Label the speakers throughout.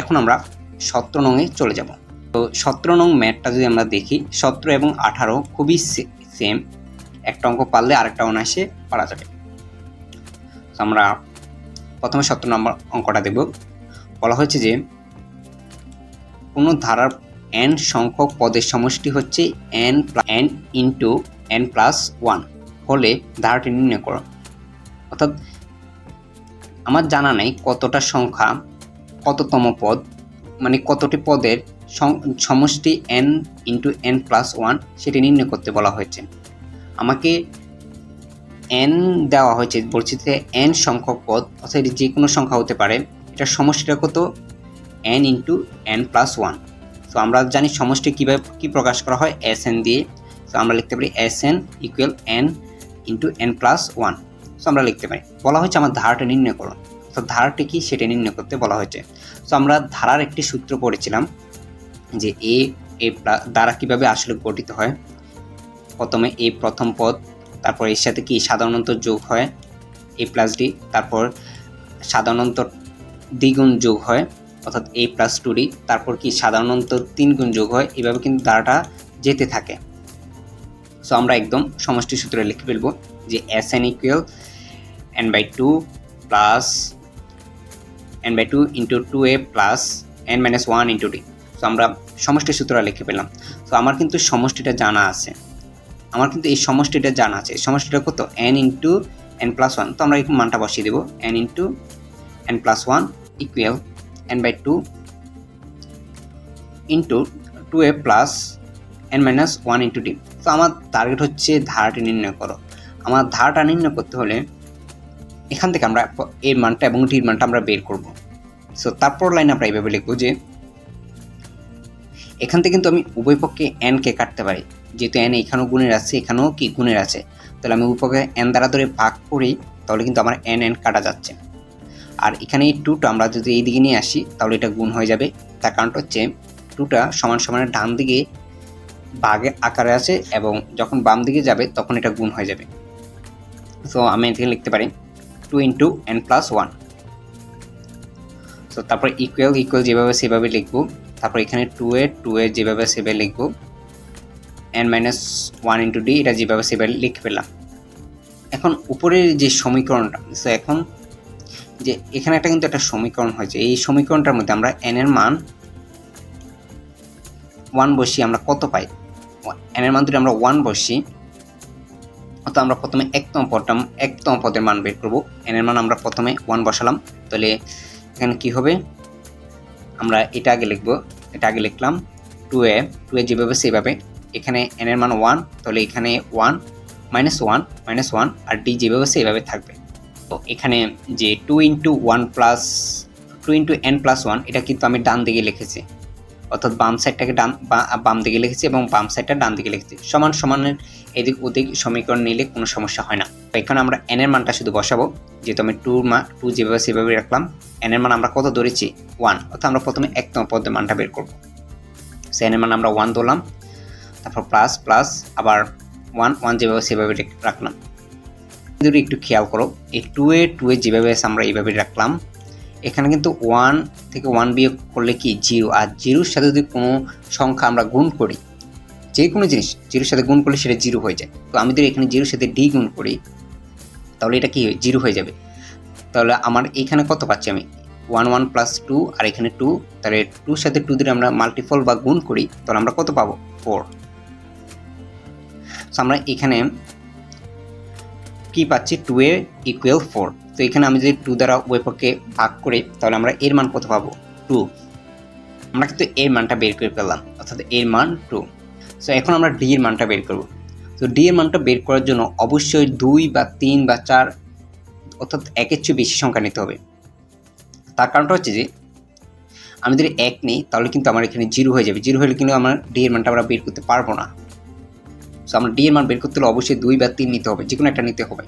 Speaker 1: এখন আমরা সতেরো নংয়ে চলে যাব। তো সতেরো নং ম্যাটটা যদি আমরা দেখি, সতেরো এবং আঠারো খুবই সেম একটা অঙ্ক পারলে আরেকটা অনায়াসে পারা যাবে। আমরা প্রথমে সতেরো নম্বর অঙ্কটা দেব বলা হয়েছে যে, কোনো ধারার এন সংখ্যক পদের সমষ্টি হচ্ছে N N into N plus one হলে ধারাটি নির্ণয় করো। অর্থাৎ আমার জানা নেই কতটা সংখ্যা কততম পদ? মানে কতটি পদের সমষ্টি N into N plus one সেটি নির্ণয় করতে বলা হয়েছে। আমাকে এন দেওয়া হয়েছে, বলছি যে এন সংখ্যক পদ, অর্থাৎ এটি যে কোনো সংখ্যা হতে পারে। এটার সমষ্টিটা কত? N into N plus one তো আমরা জানি সমষ্টি কীভাবে, কী প্রকাশ করা হয়? এস এন দিয়ে। তো আমরা লিখতে পারি S N equal N into N plus one তো আমরা লিখতে পারি। বলা হয়েছে আমার ধারাটা নির্ণয় করুন তো ধারাটি কি সেটা নির্ণয় করতে বলা হয়েছে। তো আমরা ধারার একটি সূত্র পড়েছিলাম যে এ এ দ্বারা কীভাবে আসলে গঠিত হয়। প্রথমে এ প্রথম পদ, তারপর এর সাথে কি সাধারণত যোগ হয়, এ প্লাস ডি তারপর সাধারণত দ্বিগুণ যোগ হয়, অর্থাৎ এ প্লাস টু ডি তারপর কি সাধারণত তিন গুণ যোগ হয়, এভাবে কিন্তু ধারাটা যেতে থাকে। সো আমরা একদম সমষ্টি সূত্রে লিখে ফেলব যে S N equal N by two plus N by two into two A plus N minus one into D তো আমরা সমষ্টি সূত্র লিখে পেলাম। তো আমার কিন্তু সমষ্টিটা জানা আছে। আমার কিন্তু এই সমষ্টিটা জানা আছে। সমষ্টিটা কত? N into N plus one তো আমরা এই মানটা বসিয়ে দেবো। N into N plus one equal N by two into two A plus N minus one into D তো আমার টার্গেট হচ্ছে ধারাটি নির্ণয় করো। আমার ধারাটা নির্ণয় করতে হলে এখান থেকে আমরা এর মানটা এবং ডির মানটা আমরা বের করব। সো তারপর লাইন আমরা এইভাবে লিখব যে, এখান থেকে কিন্তু আমি উভয় পক্ষে কে কাটতে পারি। যেহেতু এন এখানেও গুণের আছে, এখানেও কি গুণের আছে। তাহলে আমি উভয় পক্ষে এন দ্বারা ধরে ভাগ করি, তাহলে কিন্তু আমার এন এন কাটা যাচ্ছে। আর এখানে এই টুটা আমরা যদি এই দিকে নিয়ে আসি, তাহলে এটা গুণ হয়ে যাবে। তার কারণটা হচ্ছে টুটা সমান সমানের ডান দিকে বাঘে আকারে আছে এবং যখন বাম দিকে যাবে, তখন এটা গুণ হয়ে যাবে। সো আমি এখানে লিখতে পারি। Two into N plus one so তারপর ইকুয়াল ইকুয়াল যেভাবে সেভাবে লিখব, তারপর এখানে টু এ টু এ যেভাবে সেভাবে লিখব N minus one into D এটা যেভাবে সেভাবে লিখে পেলাম এখন উপরের যে সমীকরণটা সো এখন যে এখানে একটা কিন্তু একটা সমীকরণ হয়েছে, এই সমীকরণটার মধ্যে আমরা এন এর মান ওয়ান বসি আমরা কত পাই? এন এর মান যদি আমরা ওয়ান বসি তো আমরা প্রথমে একতম পদটা একতম পদের মান বের করব। এন এর মান আমরা প্রথমে ওয়ান বসালাম। তাহলে এখানে কি হবে? আমরা এটা আগে লিখব। এটা আগে লিখলাম টু এ টু এ যেভাবে সেভাবে। এখানে এন এর মান ওয়ান তাহলে এখানে one minus one minus one আর ডি যেভাবে সেভাবে থাকবে। তো এখানে যে two into one plus two into N plus one এটা কিন্তু আমি ডান দিকে লিখেছি। অর্থাৎ বাম সাইডটাকে ডান বাম দিকে লিখেছি এবং বাম সাইডটা ডান দিকে লিখেছি। সমান সমানের এদিক ওদিক সমীকরণ নিলে কোনো সমস্যা হয় না। এখানে আমরা এন এর মানটা শুধু বসাবো। যেহেতু আমি টু মা টু যেভাবে সেভাবে রাখলাম এন এর মান আমরা কত ধরেছি? ওয়ান অর্থাৎ আমরা প্রথমে একতম পদের মানটা বের করব। সে এন এর মান আমরা ওয়ান ধরলাম। তারপর প্লাস প্লাস আবার ওয়ান ওয়ান যেভাবে সেভাবে রেখ- রাখলাম। যদি একটু খেয়াল করো, এই টু এ টু এ যেভাবে আমরা এইভাবে রাখলাম এখানে কিন্তু ওয়ান থেকে ওয়ান বিয়োগ করলে কি জিরো? আর জিরোর সাথে যদি কোনো সংখ্যা আমরা গুণ করি, যে কোনো জিনিস জিরোর সাথে গুণ করলে সেটা জিরো হয়ে যায়। তো আমি যদি এখানে জিরোর সাথে ডি গুণ করি, তাহলে এটা কি জিরো হয়ে যাবে। তাহলে আমার এখানে কত পাচ্ছি আমি? ওয়ান ওয়ান প্লাস টু আর এখানে টু তাহলে টুর সাথে টু দিয়ে আমরা মাল্টিফল বা গুণ করি, তাহলে আমরা কত পাবো? ফোর আমরা এখানে কি পাচ্ছি? টু এ ইকুয়াল ফোর এখানে আমি যদি টু দ্বারা উভয় পক্ষে ভাগ করি, তাহলে আমরা এর মান কত পাবো? টু আমরা কিন্তু এর মানটা বের করে পেলাম, অর্থাৎ এর মান টু সো এখন আমরা ডি এর মানটা বের করব। তো ডি এর মানটা বের করার জন্য অবশ্যই দুই বা তিন বা চার, অর্থাৎ একের চেয়ে বেশি সংখ্যা নিতে হবে। তার কারণটা হচ্ছে যে, আমি যদি এক নিই, তাহলে কিন্তু আমার এখানে জিরো হয়ে যাবে। জিরো হলে কিন্তু আমার ডি এর মানটা আমরা বের করতে পারব না। সো আমরা ডি এর মান বের করতে হলে অবশ্যই দুই বা তিন নিতে হবে যে কোনো একটা নিতে হবে।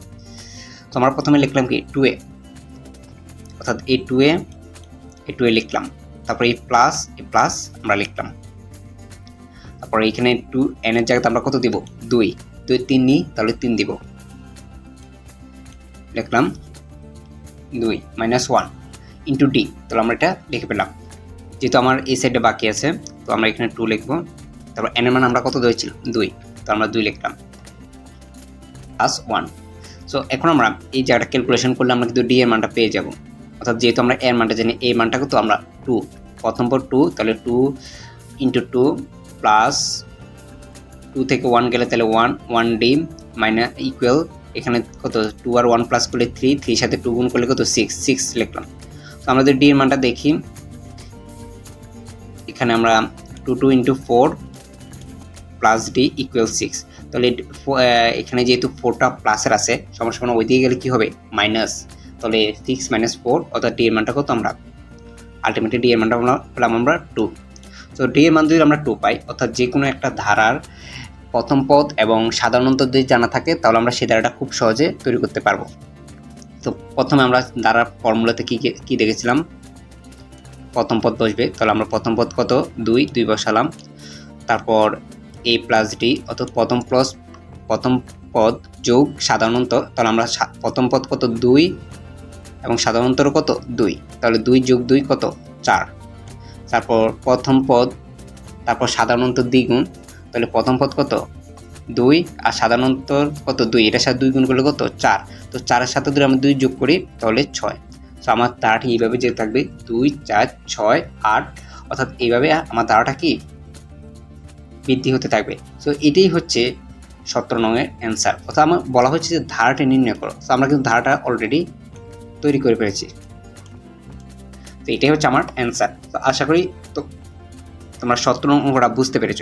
Speaker 1: তো আমরা প্রথমে লিখলাম কি টু এ অর্থাৎ এ টু এ এ টু এ লিখলাম। তারপরে এই প্লাস এ প্লাস আমরা লিখলাম। তারপরে এখানে টু এন এর জায়গাতে আমরা কত দিব? দুই। দুই তিন নিই তাহলে তিন দিব। লিখলাম দুই মাইনাস ওয়ান ইন্টু ডি তাহলে আমরা এটা লিখে পেলাম। যেহেতু আমার এই সাইডে বাকি আছে, তো আমরা এখানে টু লিখব। তারপর এনের মান আমরা কত দিয়েছিলাম দুই। তো আমরা দুই লিখলাম। প্লাস ওয়ান সো এখন আমরা এই জায়গাটা ক্যালকুলেশন করলে আমরা কিন্তু ডি এর মানটা পেয়ে যাব। অর্থাৎ যেহেতু আমরা এর মানটা জানি এই মানটা কিন্তু আমরা টু প্রথম পর টু তাহলে two into two plus two থেকে ওয়ান গেলে তাহলে one one D minus equal এখানে কত? টু আর ওয়ান প্লাস করলে থ্রি থ্রির সাথে টু গুণ করলে কত? সিক্স সিক্স লিখলাম। তো আমরা যদি ডি এর মানটা দেখি, এখানে আমরা two two into four plus D equal six তাহলে এখানে যেহেতু ফোরটা প্লাসের আছে, সমস্যা কোনো ওই দিকে গেলে কী হবে? মাইনাস তাহলে সিক্স মাইনাস ফোর অর্থাৎ ডি এর মানটা কত আমরা? আলটিমেটলি ডি এর মানটা আমরা পেলাম আমরা টু তো ডি এর মান যদি আমরা টু পাই, অর্থাৎ যে কোনো একটা ধারার প্রথম পদ এবং সাধারণত যদি জানা থাকে, তাহলে আমরা সেই ধারাটা খুব সহজে তৈরি করতে পারব। তো প্রথমে আমরা ধারার ফর্মুলাতে কী কী দেখেছিলাম? প্রথম পদ বসবে, তাহলে আমরা প্রথম পদ কত? দুই দুই বসালাম। তারপর এ প্লাস ডি অর্থাৎ প্রথম প্লাস, প্রথম পদ যোগ সাধারণত, তাহলে আমরা প্রথম পদ কত? দুই এবং সাধারণতর কত? দুই। তাহলে দুই যোগ দুই কত? চার। তারপর প্রথম পদ, তারপর সাধারণত দ্বিগুণ, তাহলে প্রথম পদ কত? দুই আর সাধারণত কত? দুই। এটার সাথে দুই গুণ করলে কত? চার। তো চারের সাথে যদি আমরা দুই যোগ করি, তাহলে ছয়। তো আমার তারাটি এইভাবে যে থাকবে। দুই, চার, ছয়, আট। অর্থাৎ এইভাবে আমার তারাটা কি? বৃদ্ধি হতে থাকবে। সো এটাই হচ্ছে সতেরো নংয়ের অ্যান্সার অর্থাৎ আমার বলা হচ্ছে যে ধারাটি নির্ণয় করো। তো আমরা কিন্তু ধারাটা অলরেডি তৈরি করে ফেলেছি। তো এটাই হচ্ছে আমার অ্যান্সার তো আশা করি তো তোমরা সতেরো অঙ্কটা বুঝতে পেরেছ।